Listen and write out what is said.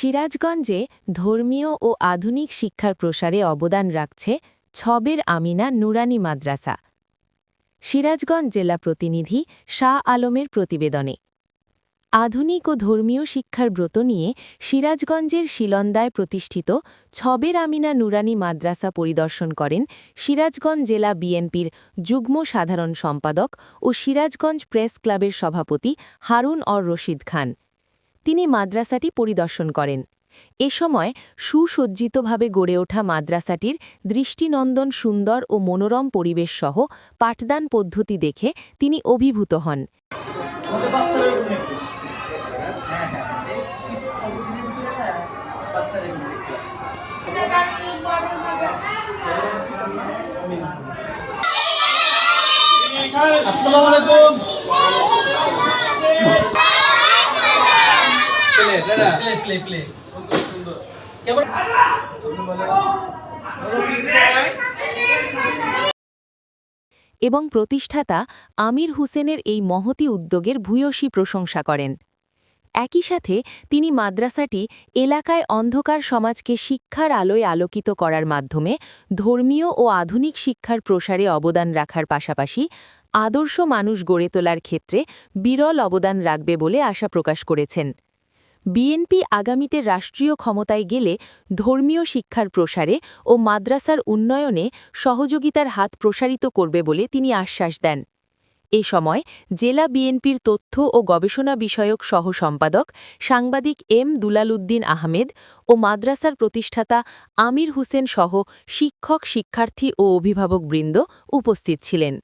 সিরাজগঞ্জে ধর্মীয় ও আধুনিক শিক্ষার প্রসারে অবদান রাখছে ছবের আমিনা নুরানি মাদ্রাসা। সিরাজগঞ্জ জেলা প্রতিনিধি শাহ আলমের প্রতিবেদনে। আধুনিক ও ধর্মীয় শিক্ষার ব্রত নিয়ে সিরাজগঞ্জের শিলন্দায় প্রতিষ্ঠিত ছবের আমিনা নুরানি মাদ্রাসা পরিদর্শন করেন সিরাজগঞ্জ জেলা বিএনপির যুগ্ম সাধারণ সম্পাদক ও সিরাজগঞ্জ প্রেস ক্লাবের সভাপতি হারুন অর রশিদ খান। তিনি মাদ্রাসাটি পরিদর্শন করেন। এ সময় সুসজ্জিতভাবে গড়ে ওঠা মাদ্রাসাটির দৃষ্টিনন্দন সুন্দর ও মনোরম পরিবেশ সহ পাঠদান পদ্ধতি দেখে তিনি অভিভূত হন। আমাদের বাচ্চারা এবং প্রতিষ্ঠাতা আমির হুসেনের এই মহতি উদ্যোগের ভূয়সী প্রশংসা করেন। একই সাথে তিনি মাদ্রাসাটি এলাকায় অন্ধকার সমাজকে শিক্ষার আলোয় আলোকিত করার মাধ্যমে ধর্মীয় ও আধুনিক শিক্ষার প্রসারে অবদান রাখার পাশাপাশি আদর্শ মানুষ গড়ে তোলার ক্ষেত্রে বিরল অবদান রাখবে বলে আশা প্রকাশ করেছেন। বিএনপি আগামীতে রাষ্ট্রীয় ক্ষমতায় গেলে ধর্মীয় শিক্ষার প্রসারে ও মাদ্রাসার উন্নয়নে সহযোগিতার হাত প্রসারিত করবে বলে তিনি আশ্বাস দেন। এ সময় জেলা বিএনপির তথ্য ও গবেষণা বিষয়ক সহ সম্পাদক সাংবাদিক এম দুলালউদ্দিন আহমেদ ও মাদ্রাসার প্রতিষ্ঠাতা আমির হুসেন সহ শিক্ষক, শিক্ষার্থী ও অভিভাবকবৃন্দ উপস্থিত ছিলেন।